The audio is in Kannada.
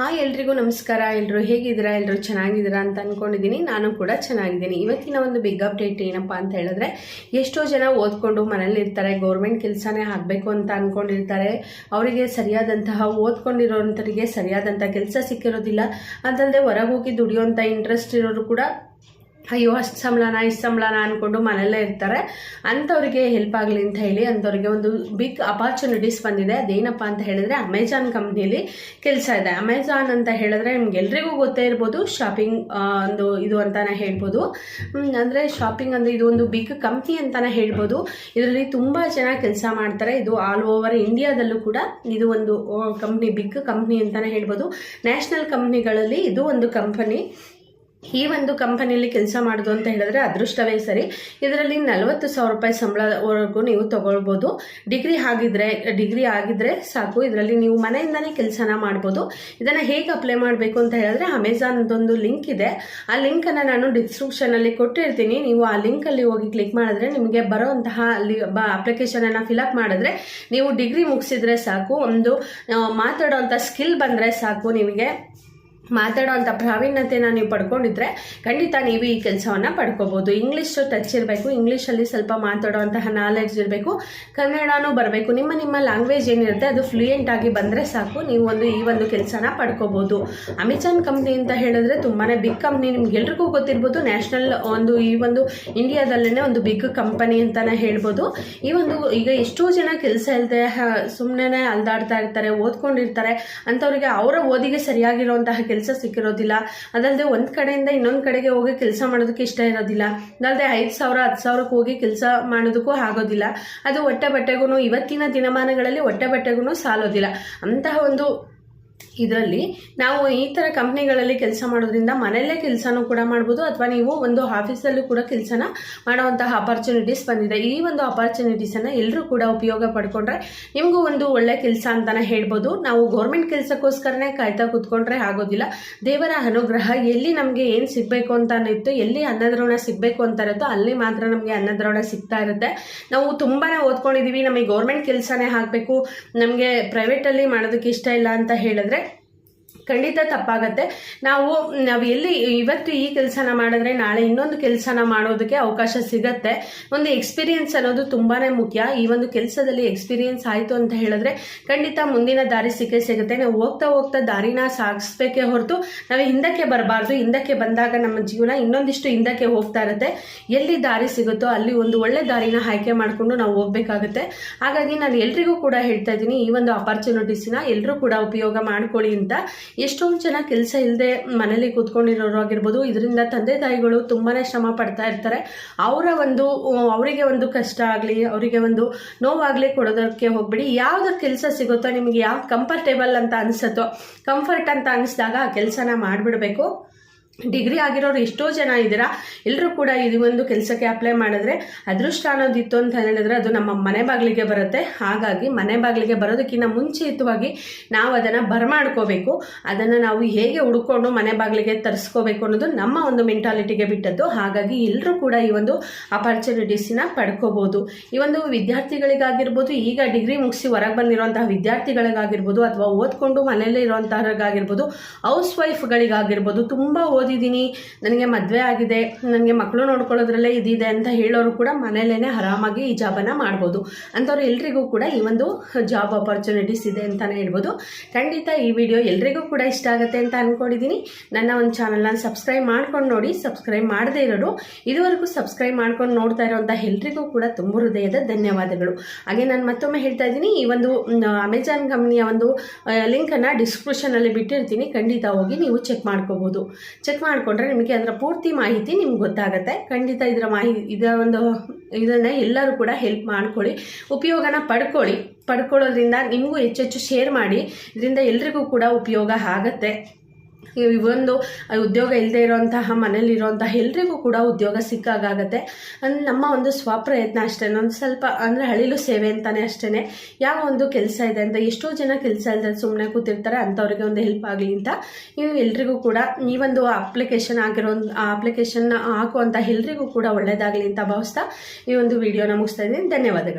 ಹಾಯ್ ಎಲ್ರಿಗೂ ನಮಸ್ಕಾರ. ಎಲ್ಲರೂ ಹೇಗಿದ್ದೀರಾ? ಎಲ್ಲರೂ ಚೆನ್ನಾಗಿದ್ದೀರಾ ಅಂತ ಅಂದ್ಕೊಂಡಿದ್ದೀನಿ ನಾನು ಕೂಡ ಚೆನ್ನಾಗಿದ್ದೀನಿ. ಇವತ್ತಿನ ಒಂದು ಬಿಗ್ ಅಪ್ಡೇಟ್ ಏನಪ್ಪ ಅಂತ ಹೇಳಿದ್ರೆ, ಎಷ್ಟೋ ಜನ ಓದ್ಕೊಂಡು ಮನೇಲಿರ್ತಾರೆ ಗೌರ್ಮೆಂಟ್ ಕೆಲಸನೇ ಆಗಬೇಕು ಅಂತ ಅಂದ್ಕೊಂಡಿರ್ತಾರೆ ಅವರಿಗೆ ಸರಿಯಾದಂತಹ ಓದ್ಕೊಂಡಿರೋಂಥರಿಗೆ ಸರಿಯಾದಂಥ ಕೆಲಸ ಸಿಕ್ಕಿರೋದಿಲ್ಲ. ಅದಲ್ಲದೆ ಹೊರಗೋಗಿ ದುಡಿಯೋಂಥ ಇಂಟ್ರೆಸ್ಟ್ ಇರೋರು ಕೂಡ ಅಯ್ಯೋ, ಅಷ್ಟು ಸಂಬಳನ, ಇಷ್ಟು ಸಂಬಳನ ಅಂದ್ಕೊಂಡು ಮನೆಯಲ್ಲೇ ಇರ್ತಾರೆ. ಅಂಥವ್ರಿಗೆ ಹೆಲ್ಪ್ ಆಗಲಿ ಅಂತ ಹೇಳಿ ಅಂಥವ್ರಿಗೆ ಒಂದು ಬಿಗ್ ಅಪಾರ್ಚುನಿಟೀಸ್ ಬಂದಿದೆ. ಅದೇನಪ್ಪ ಅಂತ ಹೇಳಿದ್ರೆ ಅಮೆಜಾನ್ ಕಂಪ್ನಿಲಿ ಕೆಲಸ ಇದೆ. ಅಮೆಜಾನ್ ಅಂತ ಹೇಳಿದ್ರೆ ನಿಮ್ಗೆಲ್ರಿಗೂ ಗೊತ್ತೇ ಇರ್ಬೋದು ಶಾಪಿಂಗ್ ಒಂದು ಇದು ಅಂತಲೇ ಹೇಳ್ಬೋದು. ಅಂದರೆ ಶಾಪಿಂಗ್ ಅಂದರೆ ಇದು ಒಂದು ಬಿಗ್ ಕಂಪ್ನಿ ಅಂತಲೇ ಹೇಳ್ಬೋದು. ಇದರಲ್ಲಿ ತುಂಬ ಜನ ಕೆಲಸ ಮಾಡ್ತಾರೆ. ಇದು ಆಲ್ ಓವರ್ ಇಂಡಿಯಾದಲ್ಲೂ ಕೂಡ ಇದು ಒಂದು ಕಂಪ್ನಿ ಬಿಗ್ ಕಂಪ್ನಿ ಅಂತಲೇ ಹೇಳ್ಬೋದು. ನ್ಯಾಷನಲ್ ಕಂಪ್ನಿಗಳಲ್ಲಿ ಇದು ಒಂದು ಕಂಪನಿ ಈ ಒಂದು ಕಂಪನಿಯಲ್ಲಿ ಕೆಲಸ ಮಾಡೋದು ಅಂತ ಹೇಳಿದ್ರೆ ಅದೃಷ್ಟವೇ ಸರಿ. ಇದರಲ್ಲಿ ನಲವತ್ತು ಸಾವಿರ ರೂಪಾಯಿ ಸಂಬಳವರೆಗೂ ನೀವು ತಗೊಳ್ಬೋದು. ಡಿಗ್ರಿ ಆಗಿದ್ರೆ ಡಿಗ್ರಿ ಆಗಿದ್ರೆ ಸಾಕು. ಇದರಲ್ಲಿ ನೀವು ಮನೆಯಿಂದನೇ ಕೆಲಸನ ಮಾಡ್ಬೋದು. ಇದನ್ನು ಹೇಗೆ ಅಪ್ಲೈ ಮಾಡಬೇಕು ಅಂತ ಹೇಳಿದ್ರೆ ಅಮೆಝಾನ್ದೊಂದು ಲಿಂಕ್ ಇದೆ. ಆ ಲಿಂಕನ್ನು ನಾನು ಡಿಸ್ಕ್ರಿಪ್ಷನಲ್ಲಿ ಕೊಟ್ಟಿರ್ತೀನಿ. ನೀವು ಆ ಲಿಂಕಲ್ಲಿ ಹೋಗಿ ಕ್ಲಿಕ್ ಮಾಡಿದ್ರೆ ನಿಮಗೆ ಬರೋಂತಹ ಅಲ್ಲಿ ಬ ಅಪ್ಲಿಕೇಶನನ್ನು ಫಿಲಪ್ ಮಾಡಿದ್ರೆ ನೀವು ಡಿಗ್ರಿ ಮುಗಿಸಿದ್ರೆ ಸಾಕು. ಒಂದು ಮಾತಾಡೋವಂಥ ಸ್ಕಿಲ್ ಬಂದರೆ ಸಾಕು ನಿಮಗೆ. ಮಾತಾಡೋ ಅಂಥ ಪ್ರಾವೀಣ್ಯತೆನ ನೀವು ಪಡ್ಕೊಂಡಿದ್ರೆ ಖಂಡಿತ ನೀವು ಈ ಕೆಲಸವನ್ನು ಪಡ್ಕೋಬೋದು. ಇಂಗ್ಲೀಷ್ ಟಚ್ ಇರಬೇಕು ಇಂಗ್ಲೀಷಲ್ಲಿ ಸ್ವಲ್ಪ ಮಾತಾಡೋವಂತಹ ನಾಲೆಡ್ಜ್ ಇರಬೇಕು, ಕನ್ನಡನೂ ಬರಬೇಕು. ನಿಮ್ಮ ನಿಮ್ಮ ಲ್ಯಾಂಗ್ವೇಜ್ ಏನಿರುತ್ತೆ ಅದು ಫ್ಲೂಯೆಂಟ್ ಆಗಿ ಬಂದರೆ ಸಾಕು. ನೀವು ಒಂದು ಈ ಒಂದು ಕೆಲಸನ ಪಡ್ಕೋಬೋದು. ಅಮೆಜಾನ್ ಕಂಪ್ನಿ ಅಂತ ಹೇಳಿದ್ರೆ ತುಂಬಾ ಬಿಗ್ ಕಂಪ್ನಿ ನಿಮ್ಗೆಲ್ರಿಗೂ ಗೊತ್ತಿರ್ಬೋದು ನ್ಯಾಷನಲ್ ಒಂದು ಈ ಒಂದು ಇಂಡಿಯಾದಲ್ಲೇ ಒಂದು ಬಿಗ್ ಕಂಪನಿ ಅಂತಲೇ ಹೇಳ್ಬೋದು. ಈ ಒಂದು ಈಗ ಎಷ್ಟೋ ಜನ ಕೆಲಸ ಇಲ್ಲದೆ ಸುಮ್ಮನೆ ಅಲ್ದಾಡ್ತಾ ಇರ್ತಾರೆ, ಓದ್ಕೊಂಡಿರ್ತಾರೆ. ಅಂಥವ್ರಿಗೆ ಅವರ ಓದಿಗೆ ಸರಿಯಾಗಿರುವಂತಹ ಕೆಲಸ ಕೆಲಸ ಸಿಕ್ಕಿರೋದಿಲ್ಲ. ಅದಲ್ಲದೆ ಒಂದು ಕಡೆಯಿಂದ ಇನ್ನೊಂದು ಕಡೆಗೆ ಹೋಗಿ ಕೆಲಸ ಮಾಡೋದಕ್ಕೆ ಇಷ್ಟ ಇರೋದಿಲ್ಲ. ಅದಲ್ಲದೆ ಐದು ಸಾವಿರ ಹತ್ತು ಸಾವಿರಕ್ಕೆ ಹೋಗಿ ಕೆಲಸ ಮಾಡೋದಕ್ಕೂ ಆಗೋದಿಲ್ಲ. ಅದು ಹೊಟ್ಟೆ ಬಟ್ಟೆಗೂ ಇವತ್ತಿನ ದಿನಮಾನಗಳಲ್ಲಿ ಹೊಟ್ಟೆ ಬಟ್ಟೆಗೂ ಸಾಲೋದಿಲ್ಲ. ಅಂತಹ ಒಂದು ಇದರಲ್ಲಿ ನಾವು ಈ ಥರ ಕಂಪ್ನಿಗಳಲ್ಲಿ ಕೆಲಸ ಮಾಡೋದ್ರಿಂದ ಮನೆಯಲ್ಲೇ ಕೆಲಸನೂ ಕೂಡ ಮಾಡ್ಬೋದು, ಅಥವಾ ನೀವು ಒಂದು ಆಫೀಸಲ್ಲೂ ಕೂಡ ಕೆಲಸನ ಮಾಡುವಂತಹ ಅಪರ್ಚುನಿಟೀಸ್ ಬಂದಿದೆ. ಈ ಒಂದು ಅಪರ್ಚುನಿಟೀಸನ್ನು ಎಲ್ಲರೂ ಕೂಡ ಉಪಯೋಗ ಪಡ್ಕೊಂಡ್ರೆ ನಿಮಗೂ ಒಂದು ಒಳ್ಳೆ ಕೆಲಸ ಅಂತಲೇ ಹೇಳ್ಬೋದು. ನಾವು ಗೌರ್ಮೆಂಟ್ ಕೆಲಸಕ್ಕೋಸ್ಕರನೇ ಕಾಯ್ತಾ ಕೂತ್ಕೊಂಡ್ರೆ ಆಗೋದಿಲ್ಲ. ದೇವರ ಅನುಗ್ರಹ, ಎಲ್ಲಿ ನಮಗೆ ಏನು ಸಿಗಬೇಕು ಅಂತ ಇತ್ತು, ಎಲ್ಲಿ ಅನ್ನದ್ರೋಣ ಸಿಗಬೇಕು ಅಂತ ಇರುತ್ತೋ ಅಲ್ಲಿ ಮಾತ್ರ ನಮಗೆ ಅನ್ನದ್ರೋಣ ಸಿಗ್ತಾ ಇರುತ್ತೆ. ನಾವು ತುಂಬಾ ಓದ್ಕೊಂಡಿದ್ದೀವಿ ನಮಗೆ ಗೌರ್ಮೆಂಟ್ ಕೆಲಸನೇ ಆಗಬೇಕು, ನಮಗೆ ಪ್ರೈವೇಟಲ್ಲಿ ಮಾಡೋದಕ್ಕೆ ಇಷ್ಟ ಇಲ್ಲ ಅಂತ ಹೇಳಿದ್ರೆ ಖಂಡಿತ ತಪ್ಪಾಗತ್ತೆ. ನಾವು ನಾವು ಎಲ್ಲಿ ಇವತ್ತು ಈ ಕೆಲಸನ ಮಾಡಿದ್ರೆ ನಾಳೆ ಇನ್ನೊಂದು ಕೆಲಸನ ಮಾಡೋದಕ್ಕೆ ಅವಕಾಶ ಸಿಗತ್ತೆ. ಒಂದು ಎಕ್ಸ್ಪೀರಿಯನ್ಸ್ ಅನ್ನೋದು ತುಂಬಾ ಮುಖ್ಯ. ಈ ಒಂದು ಕೆಲಸದಲ್ಲಿ ಎಕ್ಸ್ಪೀರಿಯನ್ಸ್ ಆಯಿತು ಅಂತ ಹೇಳಿದ್ರೆ ಖಂಡಿತ ಮುಂದಿನ ದಾರಿ ಸಿಕ್ಕೇ ಸಿಗುತ್ತೆ. ನಾವು ಹೋಗ್ತಾ ಹೋಗ್ತಾ ದಾರಿನ ಸಾಗಿಸ್ಬೇಕೇ ಹೊರತು ನಾವು ಹಿಂದಕ್ಕೆ ಬರಬಾರ್ದು. ಹಿಂದಕ್ಕೆ ಬಂದಾಗ ನಮ್ಮ ಜೀವನ ಇನ್ನೊಂದಿಷ್ಟು ಹಿಂದಕ್ಕೆ ಹೋಗ್ತಾ ಇರುತ್ತೆ. ಎಲ್ಲಿ ದಾರಿ ಸಿಗುತ್ತೋ ಅಲ್ಲಿ ಒಂದು ಒಳ್ಳೆ ದಾರಿನ ಆಯ್ಕೆ ಮಾಡಿಕೊಂಡು ನಾವು ಹೋಗ್ಬೇಕಾಗುತ್ತೆ. ಹಾಗಾಗಿ ನಾನು ಎಲ್ರಿಗೂ ಕೂಡ ಹೇಳ್ತಾ ಇದ್ದೀನಿ, ಈ ಒಂದು ಅಪರ್ಚುನಿಟೀಸ್ನ ಎಲ್ಲರೂ ಕೂಡ ಉಪಯೋಗ ಮಾಡ್ಕೊಳ್ಳಿ ಅಂತ. ಎಷ್ಟೊಂದು ಜನ ಕೆಲಸ ಇಲ್ಲದೆ ಮನೇಲಿ ಕೂತ್ಕೊಂಡಿರೋರು ಆಗಿರ್ಬೋದು, ಇದರಿಂದ ತಂದೆ ತಾಯಿಗಳು ತುಂಬಾ ಶ್ರಮ ಪಡ್ತಾ ಇರ್ತಾರೆ. ಅವರ ಒಂದು, ಅವರಿಗೆ ಒಂದು ಕಷ್ಟ ಆಗಲಿ, ಅವರಿಗೆ ಒಂದು ನೋವಾಗಲಿ ಕೊಡೋದಕ್ಕೆ ಹೋಗ್ಬಿಡಿ. ಯಾವ್ದು ಕೆಲಸ ಸಿಗುತ್ತೋ, ನಿಮಗೆ ಯಾವ್ದು ಕಂಫರ್ಟೇಬಲ್ ಅಂತ ಅನಿಸುತ್ತೋ ಕಂಫರ್ಟ್ ಅಂತ ಅನಿಸಿದಾಗ ಆ ಕೆಲಸನ ಮಾಡಿಬಿಡ್ಬೇಕು. ಡಿಗ್ರಿ ಆಗಿರೋರು ಎಷ್ಟೋ ಜನ ಇದ್ದೀರಾ? ಎಲ್ಲರೂ ಕೂಡ ಇದು ಒಂದು ಕೆಲಸಕ್ಕೆ ಅಪ್ಲೈ ಮಾಡಿದ್ರೆ ಅದೃಷ್ಟ ಅನ್ನೋದಿತ್ತು ಅಂತ ಹೇಳಿದ್ರೆ ಅದು ನಮ್ಮ ಮನೆ ಬಾಗಿಲಿಗೆ ಬರುತ್ತೆ. ಹಾಗಾಗಿ ಮನೆ ಬಾಗಿಲಿಗೆ ಬರೋದಕ್ಕಿಂತ ಮುಂಚಿತವಾಗಿ ನಾವು ಅದನ್ನು ಬರಮಾಡ್ಕೋಬೇಕು ಅದನ್ನು ನಾವು ಹೇಗೆ ಹುಡ್ಕೊಂಡು ಮನೆ ಬಾಗಿಲಿಗೆ ತರಿಸ್ಕೋಬೇಕು ಅನ್ನೋದು ನಮ್ಮ ಒಂದು ಮೆಂಟಾಲಿಟಿಗೆ ಬಿಟ್ಟದ್ದು. ಹಾಗಾಗಿ ಎಲ್ಲರೂ ಕೂಡ ಈ ಒಂದು ಅಪರ್ಚುನಿಟೀಸ್ನ ಪಡ್ಕೋಬೋದು. ಈ ಒಂದು ವಿದ್ಯಾರ್ಥಿಗಳಿಗಾಗಿರ್ಬೋದು, ಈಗ ಡಿಗ್ರಿ ಮುಗಿಸಿ ಹೊರಗೆ ಬಂದಿರುವಂತಹ ವಿದ್ಯಾರ್ಥಿಗಳಿಗಾಗಿರ್ಬೋದು, ಅಥವಾ ಓದ್ಕೊಂಡು ಮನೆಯಲ್ಲೇ ಇರುವಂತಹಾಗಿರ್ಬೋದು ಹೌಸ್ ವೈಫ್ಗಳಿಗಾಗಿರ್ಬೋದು ತುಂಬ ಓದಿದ್ದೀನಿ, ನನಗೆ ಮದುವೆ ಆಗಿದೆ, ನನಗೆ ಮಕ್ಕಳು ನೋಡ್ಕೊಳ್ಳೋದ್ರಲ್ಲೇ ಇದಿದೆ ಅಂತ ಹೇಳೋರು ಕೂಡ ಮನೇಲೇ ಆರಾಮಾಗಿ ಈ ಜಾಬನ್ನ ಮಾಡ್ಬೋದು. ಅಂಥವ್ರು ಎಲ್ರಿಗೂ ಕೂಡ ಈ ಒಂದು ಜಾಬ್ ಆಪರ್ಚುನಿಟೀಸ್ ಇದೆ ಅಂತಲೇ ಹೇಳ್ಬೋದು. ಖಂಡಿತ ಈ ವಿಡಿಯೋ ಎಲ್ರಿಗೂ ಕೂಡ ಇಷ್ಟ ಆಗುತ್ತೆ ಅಂತ ಅಂದ್ಕೊಂಡಿದ್ದೀನಿ ನನ್ನ ಒಂದು ಚಾನಲ್ನ ಸಬ್ಸ್ಕ್ರೈಬ್ ಮಾಡ್ಕೊಂಡು ನೋಡಿ ಸಬ್ಸ್ಕ್ರೈಬ್ ಮಾಡದೇ ಇರೋರು, ಇದುವರೆಗೂ ಸಬ್ಸ್ಕ್ರೈಬ್ ಮಾಡ್ಕೊಂಡು ನೋಡ್ತಾ ಇರೋವಂಥ ಎಲ್ರಿಗೂ ಕೂಡ ತುಂಬ ಹೃದಯದ ಧನ್ಯವಾದಗಳು. ಹಾಗೆ ನಾನು ಮತ್ತೊಮ್ಮೆ ಹೇಳ್ತಾ ಇದ್ದೀನಿ, ಈ ಒಂದು ಅಮೆಜಾನ್ ಕಂಪ್ನಿಯ ಒಂದು ಲಿಂಕನ್ನು ಡಿಸ್ಕ್ರಿಪ್ಷನಲ್ಲಿ ಬಿಟ್ಟಿರ್ತೀನಿ. ಖಂಡಿತ ಹೋಗಿ ನೀವು ಚೆಕ್ ಮಾಡ್ಕೋಬೋದು. ಚೆಕ್ ಮಾಡಿಕೊಂಡ್ರೆ ನಿಮಗೆ ಅದರ ಪೂರ್ತಿ ಮಾಹಿತಿ ನಿಮ್ಗೆ ಗೊತ್ತಾಗುತ್ತೆ. ಖಂಡಿತ ಇದರ ಮಾಹಿತಿ ಇದರ ಒಂದು ಇದನ್ನು ಎಲ್ಲರೂ ಕೂಡ ಹೆಲ್ಪ್ ಮಾಡ್ಕೊಳ್ಳಿ. ಉಪಯೋಗನ ಪಡ್ಕೊಳ್ಳಿ. ಪಡ್ಕೊಳ್ಳೋದ್ರಿಂದ ನಿಮಗೂ ಹೆಚ್ಚೆಚ್ಚು ಶೇರ್ ಮಾಡಿ. ಇದರಿಂದ ಎಲ್ರಿಗೂ ಕೂಡ ಉಪಯೋಗ ಆಗುತ್ತೆ. ಒಂದು ಉದ್ಯೋಗ ಇಲ್ಲದೆ ಇರೋಂತಹ ಮನೇಲಿರುವಂತಹ ಎಲ್ರಿಗೂ ಕೂಡ ಉದ್ಯೋಗ ಸಿಕ್ಕಾಗತ್ತೆ ನಮ್ಮ ಒಂದು ಸ್ವಪ್ರಯತ್ನ ಅಷ್ಟೇ ಒಂದು ಸ್ವಲ್ಪ ಅಂದರೆ ಹಳಿಲು ಸೇವೆ ಅಂತಲೇ ಅಷ್ಟೇ ಯಾವ ಒಂದು ಕೆಲಸ ಇದೆ ಅಂತ, ಎಷ್ಟೋ ಜನ ಕೆಲಸ ಇಲ್ಲದೆ ಸುಮ್ಮನೆ ಕೂತಿರ್ತಾರೆ ಅಂಥವ್ರಿಗೆ ಒಂದು ಹೆಲ್ಪ್ ಆಗಲಿ ಅಂತ. ನೀವು ಎಲ್ರಿಗೂ ಕೂಡ ಈ ಒಂದು ಅಪ್ಲಿಕೇಶನ್ ಆಗಿರೋ, ಆ ಅಪ್ಲಿಕೇಶನ್ ಹಾಕುವಂಥ ಎಲ್ರಿಗೂ ಕೂಡ ಒಳ್ಳೆಯದಾಗಲಿ ಅಂತ ಭಾವಿಸ್ತಾ ಈ ಒಂದು ವಿಡಿಯೋನ ಮುಗಿಸ್ತಾ ಇದ್ದೀನಿ. ಧನ್ಯವಾದಗಳು.